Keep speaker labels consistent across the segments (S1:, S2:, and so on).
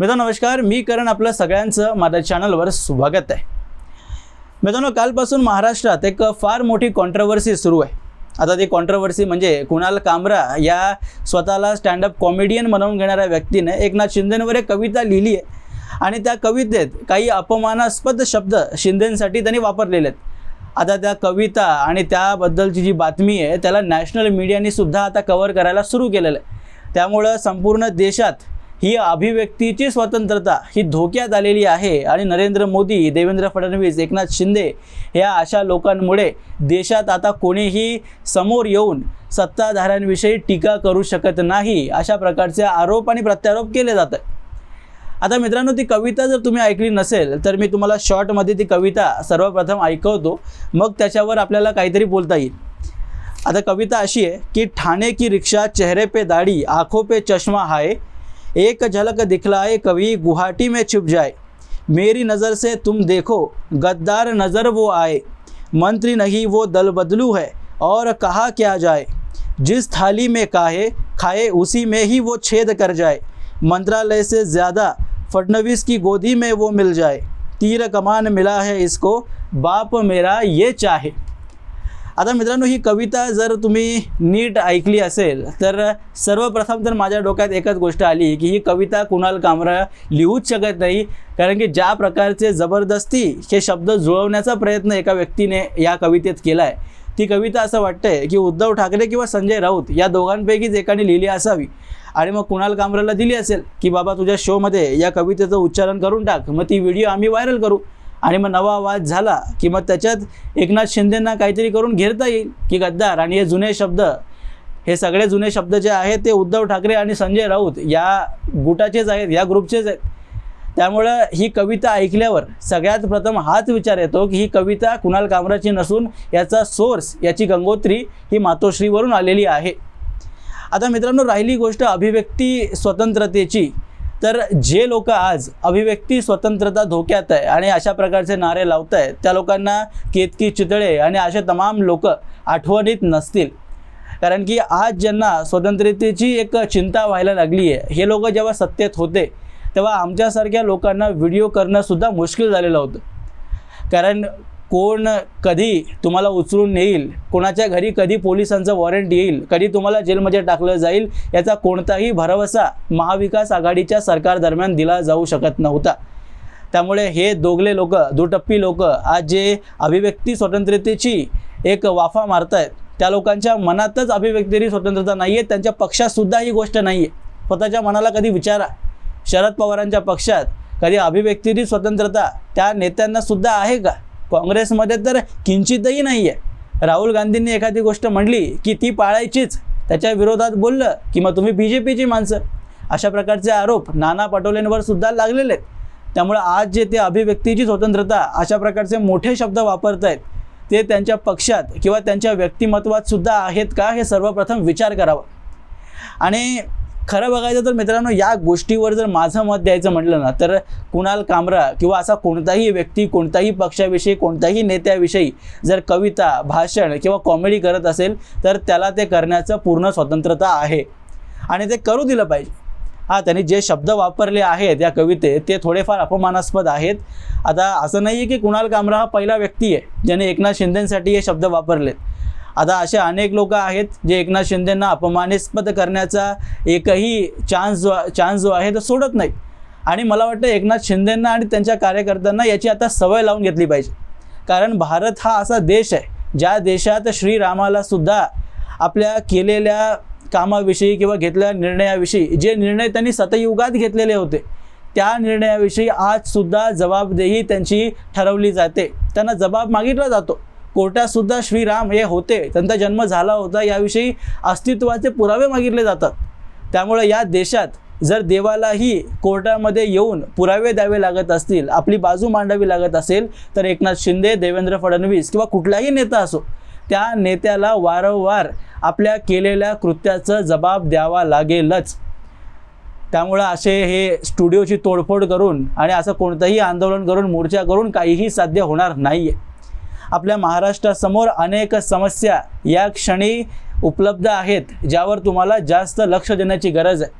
S1: मित्रांनो नमस्कार. मी करण आपलं सगळ्यांचं माझ्या चॅनलवर स्वागत आहे. मित्रांनो कालपासून महाराष्ट्रात एक फार मोठी कॉन्ट्रवर्सी सुरू आहे. आता ती कॉन्ट्रवर्सी म्हणजे कुणाल कामरा या स्वतःला स्टँडअप कॉमेडियन बनवून घेणाऱ्या व्यक्तीने एकनाथ शिंदेंवर एक कविता लिहिली आहे. आणि त्या कवितेत काही अपमानास्पद शब्द शिंदेंसाठी त्यांनी वापरलेले आहेत. आता त्या कविता आणि त्याबद्दलची जी बातमी आहे त्याला नॅशनल मीडियाने सुद्धा आता कव्हर करायला सुरू केलेलं आहे. त्यामुळं संपूर्ण देशात ही अभिव्यक्तीची स्वतंत्रता ही धोक्यात आलेली आहे. आणि नरेंद्र मोदी देवेंद्र फडणवीस एकनाथ शिंदे या अशा लोकांमुळे देशात आता कोणीही समोर येऊन सत्ताधाऱ्यांविषयी टीका करू शकत नाही अशा प्रकारचे आरोप आणि प्रत्यारोप केले जात आहेत. आता मित्रांनो ती कविता जर तुम्ही ऐकली नसेल तर मी तुम्हाला शॉर्टमध्ये ती कविता सर्वप्रथम ऐकवतो. मग त्याच्यावर आपल्याला काहीतरी बोलता येईल. आता कविता अशी आहे की ठाणे की रिक्षा चेहरे पे दाढ़ी आँखों पे चष्मा हाय एक झलक दिखलाए कभी गुवाहाटी में छुप जाए। मेरी नज़र से तुम देखो, गद्दार नज़र वो आए। मंत्री नहीं, वो दल बदलू है, और कहा क्या जाए। जिस थाली में काहे, खाए, उसी में ही वो छेद कर जाए। मंत्रालय से ज़्यादा फडनवीस की गोदी में वो मिल जाए। तीर कमान मिला है इसको, बाप मेरा ये चाहे। आता मित्रांनो ही कविता जर तुम्ही नीट ऐकली असेल तर सर्वप्रथम तर माझ्या डोक्यात एकच गोष्ट आली की ही कविता कुणाल कामरा लिहूच शकत नाही कारण की ज्या प्रकारचे जबरदस्ती हे शब्द जुळवण्याचा प्रयत्न एका व्यक्तीने या कवितेत केला आहे ती कविता असं वाटतंय की उद्धव ठाकरे किंवा संजय राऊत या दोघांपैकीच एकाने लिहिली असावी. आणि मग कुणाल कामराला दिली असेल की बाबा तुझ्या शोमध्ये या कवितेचं उच्चारण करून टाक मग ती व्हिडिओ आम्ही व्हायरल करू. आणि मग नवा वाद झाला की मग त्याच्यात एकनाथ शिंदेंना काहीतरी करून घेरता येईल. की गद्दार आणि हे जुने शब्द हे सगळे जुने शब्द जे आहेत ते उद्धव ठाकरे आणि संजय राऊत या गुटाचेच आहेत या ग्रुपचेच आहेत. त्यामुळं ही कविता ऐकल्यावर सगळ्यात प्रथम हाच विचार येतो की ही कविता कुणाल कामराची नसून याचा सोर्स याची गंगोत्री ही मातोश्रीवरून आलेली आहे. आता मित्रांनो राहिली गोष्ट अभिव्यक्ती स्वतंत्रतेची. तर जे लोक आज अभिव्यक्ती स्वतंत्रता धोक्यात आहे आणि अशा प्रकारचे नारे लावत आहेत त्या लोकांना केतकी चितळे आणि असे तमाम लोक आठवणीत नसतील. कारण की आज ज्यांना स्वतंत्रतेची एक चिंता व्हायला लागली आहे हे लोक जेव्हा सत्तेत होते तेव्हा आमच्यासारख्या लोकांना व्हिडिओ करणंसुद्धा मुश्किल झालेलं होतं. कारण कोण कधी तुम्हाला उचलून नेईल कोणाच्या घरी कधी पोलिसांचं वॉरंट येईल कधी तुम्हाला जेलमध्ये टाकलं जाईल याचा कोणताही भरवसा महाविकास आघाडीच्या सरकार दरम्यान दिला जाऊ शकत नव्हता. त्यामुळे हे दोगले लोक दुटप्पी लोक आज जे अभिव्यक्ती स्वतंत्रतेची एक वाफा मारत आहेत त्या लोकांच्या मनातच अभिव्यक्तीरी स्वतंत्रता नाही आहे त्यांच्या पक्षातसुद्धा ही गोष्ट नाही आहे स्वतःच्या मनाला कधी विचारा. शरद पवारांच्या पक्षात कधी अभिव्यक्तीरी स्वतंत्रता त्या नेत्यांनासुद्धा आहे का? काँग्रेसमध्ये तर किंचितही नाही आहे राहुल गांधींनी एखादी गोष्ट म्हणली की ती पाळायचीच. त्याच्या विरोधात बोललं की मग तुम्ही बी जे पीची माणसं. अशा प्रकारचे आरोप नाना पटोलेंवर सुद्धा लागलेले आहेत. त्यामुळे आज जे ते अभिव्यक्तीची स्वतंत्रता अशा प्रकारचे मोठे शब्द वापरत आहेत ते त्यांच्या पक्षात किंवा त्यांच्या व्यक्तिमत्वात सुद्धा आहेत का हे सर्वप्रथम विचार करावा. आणि खरं बघायचं तर मित्रांनो या गोष्टीवर जर माझं मत द्यायचं म्हटलं ना तर कुणाल कामरा किंवा असा कोणताही व्यक्ती कोणताही पक्षाविषयी कोणत्याही नेत्याविषयी जर कविता भाषण किंवा कॉमेडी करत असेल तर त्याला ते करण्याचं पूर्ण स्वतंत्रता आहे. आणि ते करू दिलं पाहिजे. हां त्यांनी जे शब्द वापरले आहेत या कवितेत ते थोडेफार अपमानास्पद आहेत. आता असं नाही आहे की कुणाल कामरा हा पहिला व्यक्ती आहे ज्याने एकनाथ शिंदेंसाठी हे शब्द वापरलेत. आता असे अनेक लोक आहेत जे एकनाथ शिंदेंना अपमानास्पद करण्याचा एकही चान्स जो चान्स जो आहे तो सोडत नाही आणि मला वाटतं एकनाथ शिंदेंना आणि त्यांच्या कार्यकर्त्यांना याची आता सवय लावून घेतली पाहिजे. कारण भारत हा असा देश आहे ज्या देशात श्रीरामाला सुद्धा आपल्या केलेल्या कामाविषयी किंवा घेतलेल्या निर्णयाविषयी जे निर्णय त्यांनी सतयुगात घेतलेले होते त्या निर्णयाविषयी आजसुद्धा जबाबदेही त्यांची ठरवली जाते. त्यांना जबाब मागितला जातो. कोर्टातसुद्धा श्रीराम हे होते. त्यांचा जन्म झाला होता. याविषयी अस्तित्वाचे पुरावे मागितले जातात. त्यामुळे या देशात जर देवालाही कोर्टामध्ये येऊन पुरावे द्यावे लागत असतील आपली बाजू मांडावी लागत असेल तर एकनाथ शिंदे देवेंद्र फडणवीस किंवा कुठलाही नेता असो त्या नेत्याला वारंवार आपल्या केलेल्या कृत्याचं जबाब द्यावा लागेलच. त्यामुळं असे हे स्टुडिओची तोडफोड करून आणि असं कोणतंही आंदोलन करून मोर्चा करून काहीही साध्य होणार नाही आहे आपल्या महाराष्ट्रासमोर अनेक समस्या या क्षणी उपलब्ध आहेत ज्यावर तुम्हाला जास्त लक्ष देण्याची गरज आहे.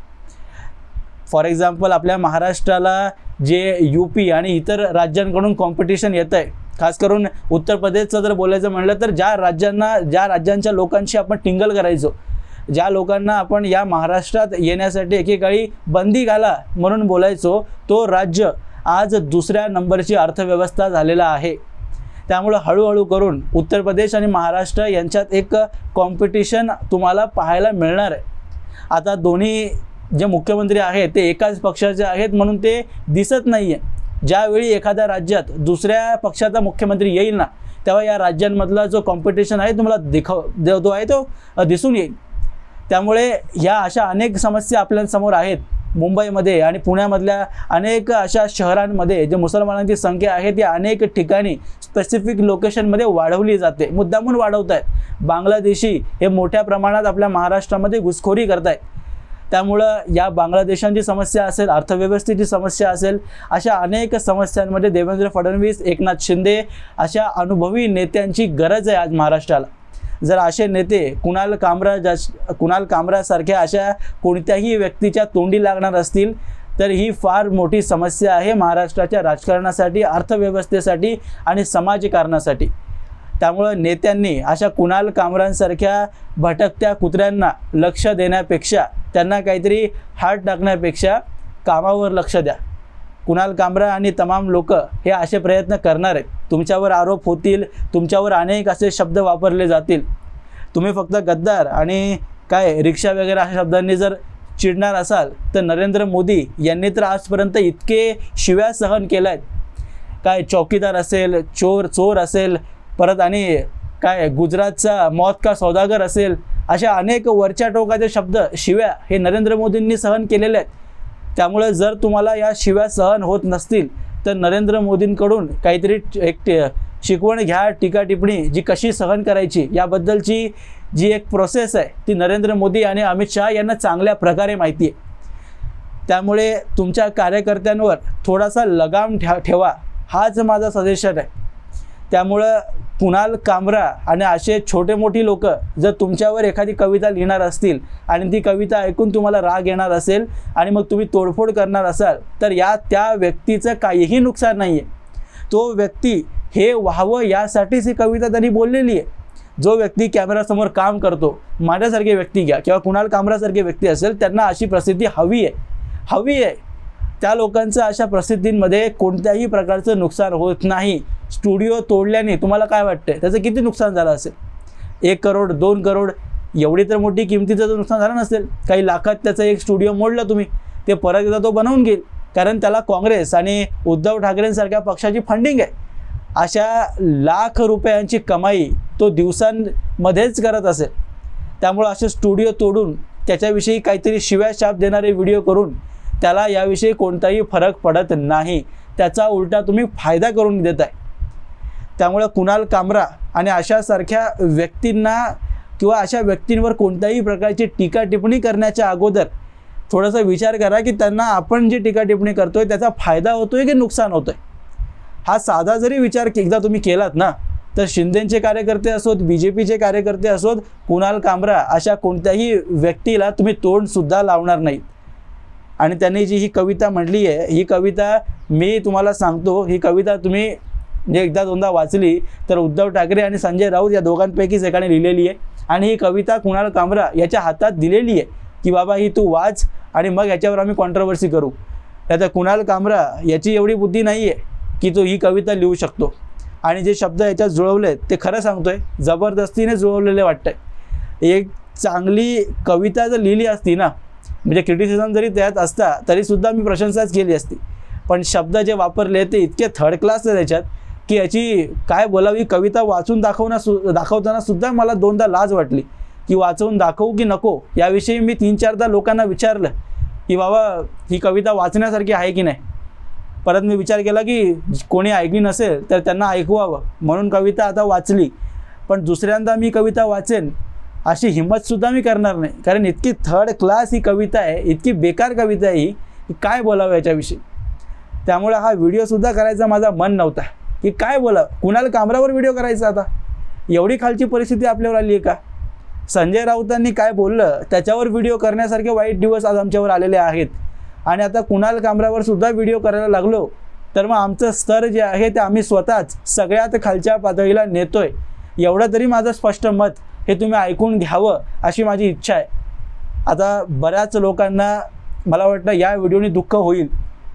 S1: फॉर एक्झाम्पल आपल्या महाराष्ट्राला जे यू पी आणि इतर राज्यांकडून कॉम्पिटिशन येतं आहे खास करून उत्तर प्रदेशचं जर बोलायचं म्हणलं तर ज्या राज्यांना ज्या राज्यांच्या लोकांशी आपण टिंगल करायचो ज्या लोकांना आपण या महाराष्ट्रात येण्यासाठी एकेकाळी बंदी घाला म्हणून बोलायचो तो राज्य आज दुसऱ्या नंबरची अर्थव्यवस्था झालेला आहे. त्यामुळं हळूहळू करून उत्तर प्रदेश आणि महाराष्ट्र यांच्यात एक कॉम्पिटिशन तुम्हाला पाहायला मिळणार आहे. आता दोन्ही जे मुख्यमंत्री आहेत ते एकाच पक्षाचे आहेत म्हणून ते दिसत नाही आहे ज्यावेळी एखाद्या राज्यात दुसऱ्या पक्षाचा मुख्यमंत्री येईल ना तेव्हा या राज्यांमधला जो कॉम्पिटिशन आहे तुम्हाला दिखाव जो आहे तो दिसून येईल. त्यामुळे ह्या अशा अनेक समस्या आपल्यासमोर आहेत. मुंबईमध्ये आणि पुण्यामधल्या अनेक अशा शहरांमध्ये जे मुसलमानांची संख्या आहे ती अनेक ठिकाणी स्पेसिफिक लोकेशनमध्ये वाढवली जाते. मुद्दामून वाढवत आहेत बांगलादेशी हे मोठ्या प्रमाणात आपल्या महाराष्ट्रामध्ये घुसखोरी करत आहेत त्यामुळं या बांगलादेशांची समस्या असेल अर्थव्यवस्थेची समस्या असेल अशा अनेक समस्यांमध्ये देवेंद्र फडणवीस एकनाथ शिंदे अशा अनुभवी नेत्यांची गरज आहे आज महाराष्ट्राला. जर असे नेते कुणाल कामरा कुणाल कामरासारख्या अशा कोणत्याही व्यक्तीच्या तोंडी लागणार असतील तर ही फार मोठी समस्या आहे महाराष्ट्राच्या राजकारणासाठी अर्थव्यवस्थेसाठी आणि समाजकारणासाठी. त्यामुळं नेत्यांनी अशा कुणाल कामरांसारख्या भटकत्या कुत्र्यांना लक्ष देण्यापेक्षा त्यांना काहीतरी हात टाकण्यापेक्षा कामावर लक्ष द्या. कुणाल कामरा आणि तमाम लोक हे असे प्रयत्न करणार आहेत. तुमच्यावर आरोप होतील तुमच्यावर अनेक असे शब्द वापरले जातील. तुम्ही फक्त गद्दार आणि काय रिक्षा वगैरे अशा शब्दांनी जर चिडणार असाल तर नरेंद्र मोदी यांनी तर आजपर्यंत इतके शिव्या सहन केल्या आहेत काय चौकीदार असेल चोर चोर असेल परत आणि काय गुजरातचा मौत का सौदागर असेल अशा अनेक वरच्या टोकाचे शब्द शिव्या हे नरेंद्र मोदींनी सहन केलेले आहेत. त्यामुळे जर तुम्हाला या शिव्या सहन होत नसतील तर नरेंद्र मोदींकडून काहीतरी एक शिकवण घ्या टीका टिप्पणी जी कशी सहन करायची याबद्दलची जी एक प्रोसेस आहे ती नरेंद्र मोदी आणि अमित शहा यांना चांगल्या प्रकारे माहिती आहे. त्यामुळे तुमच्या कार्यकर्त्यांवर थोडासा लगाम ठे ठेवा. हाच माझा सजेशन आहे. त्यामुळं कुणाल कामरा आणि असे छोटे मोठी लोक जर तुमच्यावर एखादी कविता लिहिणार असतील आणि ती कविता ऐकून तुम्हाला राग येणार असेल आणि मग तुम्ही तोडफोड करणार असाल तर या त्या व्यक्तीचं काहीही नुकसान नाही आहे तो व्यक्ती हे व्हावं यासाठीच ही कविता त्यांनी बोललेली आहे. जो व्यक्ती कॅमेरासमोर काम करतो माझ्यासारखे व्यक्ती घ्या किंवा कुणाल कामरासारखे व्यक्ती असेल त्यांना अशी प्रसिद्धी हवी आहे. हवी आहे. त्या लोकांचं अशा प्रसिद्धींमध्ये कोणत्याही प्रकारचं नुकसान होत नाही. स्टुडिओ तोडल्याने तुम्हाला काय वाटतं त्याचं किती नुकसान झालं असेल? एक करोड दोन करोड एवढी तर मोठी किमतीचं तर नुकसान झालं नसेल काही लाखात त्याचं एक स्टुडिओ मोडलं तुम्ही ते परत एकदा तो बनवून घेईल. कारण त्याला काँग्रेस आणि उद्धव ठाकरेंसारख्या पक्षाची फंडिंग आहे. अशा लाख रुपयांची कमाई तो दिवसांमध्येच करत असेल. त्यामुळं असे स्टुडिओ तोडून त्याच्याविषयी काहीतरी शिव्या शाप देणारे व्हिडिओ करून त्याला याविषयी कोणताही फरक पडत नाही. त्याचा उलटा तुम्ही फायदा करून देत आहे त्यामुळं कुणाल कामरा आणि अशासारख्या व्यक्तींना किंवा अशा व्यक्तींवर कोणत्याही प्रकारची टीका टिप्पणी करण्याच्या अगोदर थोडासा विचार करा की त्यांना आपण जी टीका टिप्पणी करतोय त्याचा फायदा होतोय की नुकसान होतोय? हा साधा जरी विचार एकदा तुम्ही केलात ना तर शिंदेचे कार्यकर्ते असोत बी जे पीचे कार्यकर्ते असोत कुणाल कामरा अशा कोणत्याही व्यक्तीला तुम्ही तोंडसुद्धा लावणार नाहीत. आणि त्यांनी जी ही कविता म्हटली आहे ही कविता मी तुम्हाला सांगतो ही कविता तुम्ही म्हणजे एकदा दोनदा वाचली तर उद्धव ठाकरे आणि संजय राऊत या दोघांपैकीच एकाने लिहिलेली आहे. आणि ही कविता कुणाल कामरा याच्या हातात दिलेली आहे की बाबा ही तू वाच आणि मग याच्यावर आम्ही कॉन्ट्रोवर्सी करू. आता कुणाल कामरा याची एवढी बुद्धी नाही आहे की तो ही कविता लिहू शकतो. आणि जे शब्द याच्यात जुळवले ते खरं सांगतोय जबरदस्तीने जुळवलेले वाटतंय. एक चांगली कविता जर लिहिली असती ना म्हणजे क्रिटिसिझम जरी त्यात असता तरीसुद्धा मी प्रशंसाच केली असती. पण शब्द जे वापरले ते इतके थर्ड क्लास आहे त्याच्यात की याची काय बोलावी कविता वाचून दाखवना सु दाखवताना सुद्धा मला दोनदा लाज वाटली. की वाचवून दाखवू की नको याविषयी मी तीन चारदा लोकांना विचारलं की बाबा ही कविता वाचण्यासारखी आहे की नाही? परत मी विचार केला की कोणी ऐकली नसेल तर त्यांना ऐकवावं. म्हणून कविता आता वाचली. पण दुसऱ्यांदा मी कविता वाचेन अशी हिंमतसुद्धा मी करणार नाही. कारण इतकी थर्ड क्लास ही कविता आहे इतकी बेकार कविता आहे ही की काय बोलावं याच्याविषयी? त्यामुळे हा व्हिडिओसुद्धा करायचा माझा मन नव्हता. की काय बोलावं? कुणाला कामरावर व्हिडिओ करायचा आता? एवढी खालची परिस्थिती आपल्यावर आली आहे का? संजय राऊतांनी काय बोललं? त्याच्यावर व्हिडिओ करण्यासारखे वाईट दिवस आज आमच्यावर आलेले आहेत. आणि आता कुणाल कामरावर सुद्धा व्हिडिओ करायला लागलो तर मग आमचं स्तर जे आहे ते आम्ही स्वतःच सगळ्यात खालच्या पातळीला नेतोय. एवढं तरी माझं स्पष्ट मत हे तुम्ही ऐकून घ्यावं अशी माझी इच्छा आहे. आता बऱ्याच लोकांना मला वाटतं या व्हिडिओने दुःख होईल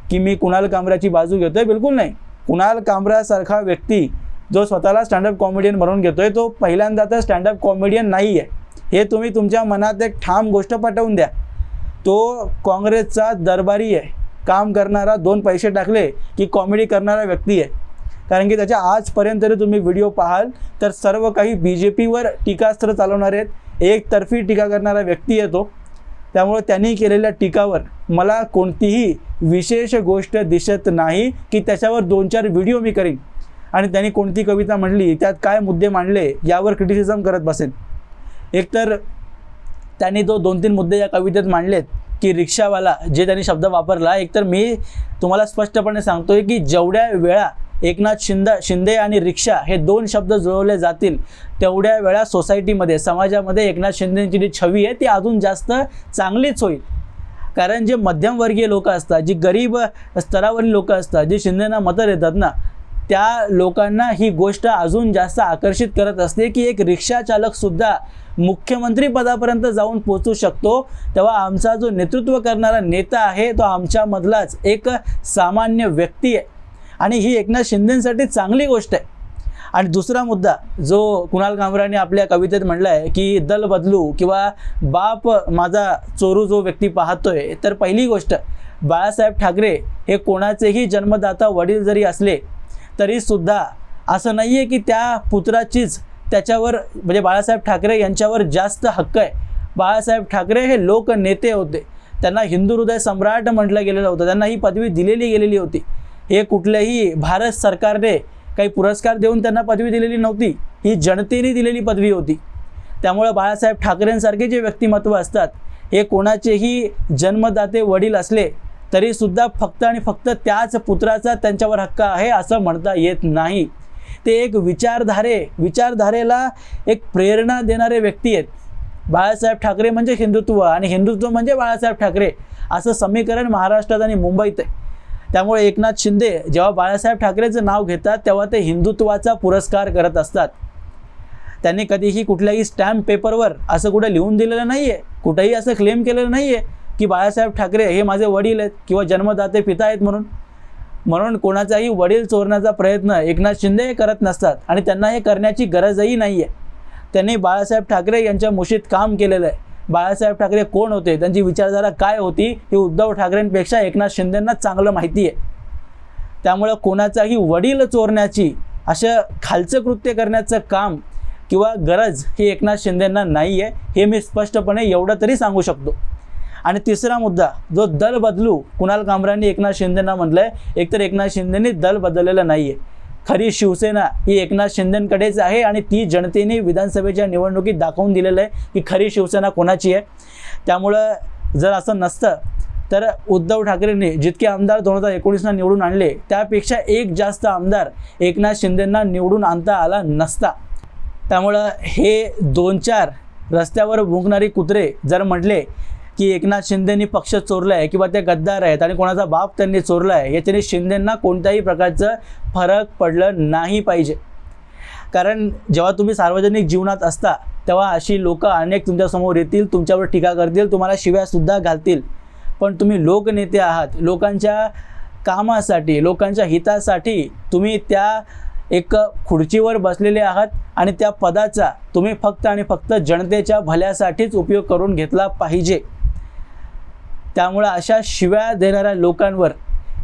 S1: की मी कुणाल कामराची बाजू घेतोय? बिलकुल नाही. कुणाल कामरासारखा व्यक्ती जो स्वतःला स्टँडअप कॉमेडियन म्हणून घेतोय तो पहिल्यांदा तर स्टँडअप कॉमेडियन नाही आहे हे तुम्ही तुमच्या मनात एक ठाम गोष्ट पटवून द्या. तो काँग्रेसचा दरबारी आहे. काम करणारा दोन पैसे टाकले की कॉमेडी करणारा व्यक्ती आहे. कारण की त्याच्या आजपर्यंत जरी तुम्ही व्हिडिओ पाहाल तर सर्व काही बी जे पीवर टीकास्त्र चालवणारे आहेत. एकतर्फी टीका करणारा व्यक्ती येतो त्यामुळे त्यांनी केलेल्या टीकावर मला कोणतीही विशेष गोष्ट दिसत नाही की त्याच्यावर दोन चार व्हिडिओ मी करीन. आणि त्यांनी कोणती कविता म्हणली त्यात काय मुद्दे मांडले यावर क्रिटिसिझम करत बसेन. एकतर त्यांनी तो दोन तीन मुद्दे या कवितेत मांडलेत की रिक्षावाला जे त्यांनी शब्द वापरला एकतर मी तुम्हाला स्पष्टपणे सांगतोय की जेवढ्या वेळा एकनाथ शिंदे शिंदे आणि रिक्षा हे दोन शब्द जुळवले जातील तेवढ्या वेळा सोसायटीमध्ये समाजामध्ये एकनाथ शिंदेची जी छवी आहे ती अजून जास्त चांगलीच होईल. कारण जे मध्यमवर्गीय लोक असतात जी गरीब स्तरावरील लोक असतात जे शिंदेना मतं देतात ना त्या लोकांना ही गोष्ट अजून जास्त आकर्षित करत असते की एक रिक्षा चालकसुद्धा मुख्यमंत्री पदापर्यंत जाऊन पोचू शकतो. तेव्हा आमचा जो नेतृत्व करणारा नेता आहे तो आमच्यामधलाच एक सामान्य व्यक्ती आहे. आणि ही एकनाथ शिंदेसाठी चांगली गोष्ट आहे. आणि दुसरा मुद्दा जो कुणाल कामराने आपल्या कवितेत म्हटला आहे की दल बदलू किंवा बाप माझा चोरू जो व्यक्ती पाहतोय तर पहिली गोष्ट बाळासाहेब ठाकरे हे कोणाचेही जन्मदाता वडील जरी असले तरीसुद्धा असं नाही आहे की त्या पुत्राचीच त्याच्यावर म्हणजे बाळासाहेब ठाकरे यांच्यावर जास्त हक्क आहे. बाळासाहेब ठाकरे हे लोकनेते होते. त्यांना हिंदू हृदय सम्राट म्हटलं गेलेलं होतं. त्यांना ही पदवी दिलेली गेलेली होती. हे कुठल्याही भारत सरकारने काही पुरस्कार देऊन त्यांना पदवी दिलेली नव्हती. ही जनतेने दिलेली पदवी होती. त्यामुळं बाळासाहेब ठाकरेंसारखे जे व्यक्तिमत्व असतात हे कोणाचेही जन्मदाते वडील असले तरीसुद्धा फक्त आणि फक्त त्याच पुत्राचा त्यांच्यावर हक्क आहे असं म्हणता येत नाही. ते एक विचारधारे विचारधारेला एक प्रेरणा देणारे व्यक्ती आहेत. बाळासाहेब ठाकरे म्हणजे हिंदुत्व आणि हिंदुत्व म्हणजे बाळासाहेब ठाकरे असं समीकरण महाराष्ट्रात आणि मुंबईत आहे. त्यामुळे एकनाथ शिंदे जेव्हा बाळासाहेब ठाकरेचं नाव घेतात तेव्हा ते हिंदुत्वाचा पुरस्कार करत असतात. त्यांनी कधीही कुठल्याही स्टॅम्प पेपरवर असं कुठं लिहून दिलेलं नाही आहे कुठंही असं क्लेम केलेलं नाही आहे की बाळासाहेब ठाकरे हे माझे वडील आहेत किंवा जन्मदाते पिता आहेत म्हणून. म्हणून कोणाचाही वडील चोरण्याचा प्रयत्न एकनाथ शिंदे हे करत नसतात आणि त्यांना हे करण्याची गरजही नाही आहे त्यांनी बाळासाहेब ठाकरे यांच्या मुशीत काम केलेलं आहे. बाळासाहेब ठाकरे कोण होते? त्यांची विचारधारा काय होती? हे उद्धव ठाकरेंपेक्षा एकनाथ शिंदेंना चांगलं माहिती आहे त्यामुळं कोणाचाही वडील चोरण्याची असं खालचं कृत्य करण्याचं काम किंवा गरज ही एकनाथ शिंदेंना नाही आहे हे मी स्पष्टपणे एवढं तरी सांगू शकतो. आणि तिसरा मुद्दा जो दल बदलू कुणाल कामरांनी एकनाथ शिंदेंना म्हटलं आहे एकतर एकनाथ शिंदेंनी दल बदललेलं नाही आहे खरी शिवसेना ही एकनाथ शिंदेकडेच आहे आणि ती जनतेने विधानसभेच्या निवडणुकीत दाखवून दिलेलं आहे की खरी शिवसेना कोणाची आहे. त्यामुळं जर असं नसतं तर उद्धव ठाकरेंनी जितके आमदार दोन हजार एकोणीसला निवडून आणले त्यापेक्षा एक जास्त आमदार एकनाथ शिंदेंना निवडून आणता आला नसता. त्यामुळं हे दोन चार रस्त्यावर भुंकणारी कुत्रे जर म्हटले की एकनाथ शिंदेनी पक्ष चोरला आहे किंवा ते गद्दार आहेत आणि कोणाचा बाप त्यांनी चोरला आहे याच्याने शिंदेंना कोणत्याही प्रकारचं फरक पडलं नाही पाहिजे. कारण जेव्हा तुम्ही सार्वजनिक जीवनात असता तेव्हा अशी लोकं अनेक तुमच्यासमोर येतील तुमच्यावर टीका करतील तुम्हाला शिव्यासुद्धा घालतील. पण तुम्ही लोकनेते आहात लोकांच्या कामासाठी लोकांच्या हितासाठी तुम्ही त्या एक खुर्चीवर बसलेले आहात आणि त्या पदाचा तुम्ही फक्त आणि फक्त जनतेच्या भल्यासाठीच उपयोग करून घेतला पाहिजे. त्यामुळं अशा शिव्या देणाऱ्या लोकांवर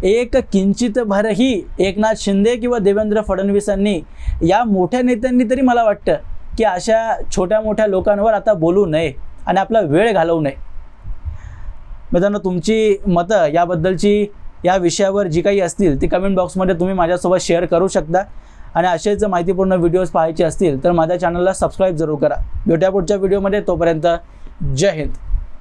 S1: एक किंचित भरही एकनाथ शिंदे किंवा देवेंद्र फडणवीसांनी या मोठ्या नेत्यांनी तरी मला वाटतं की अशा छोट्या मोठ्या लोकांवर आता बोलू नये आणि आपला वेळ घालवू नये. मित्रांनो तुमची मतं याबद्दलची या विषयावर जी काही असतील ती कमेंट बॉक्समध्ये तुम्ही माझ्यासोबत शेअर करू शकता. आणि असेच माहितीपूर्ण व्हिडिओज पाहायचे असतील तर माझ्या चॅनलला सबस्क्राईब जरूर करा. भेटूया पुढच्या व्हिडिओमध्ये तोपर्यंत जय हिंद.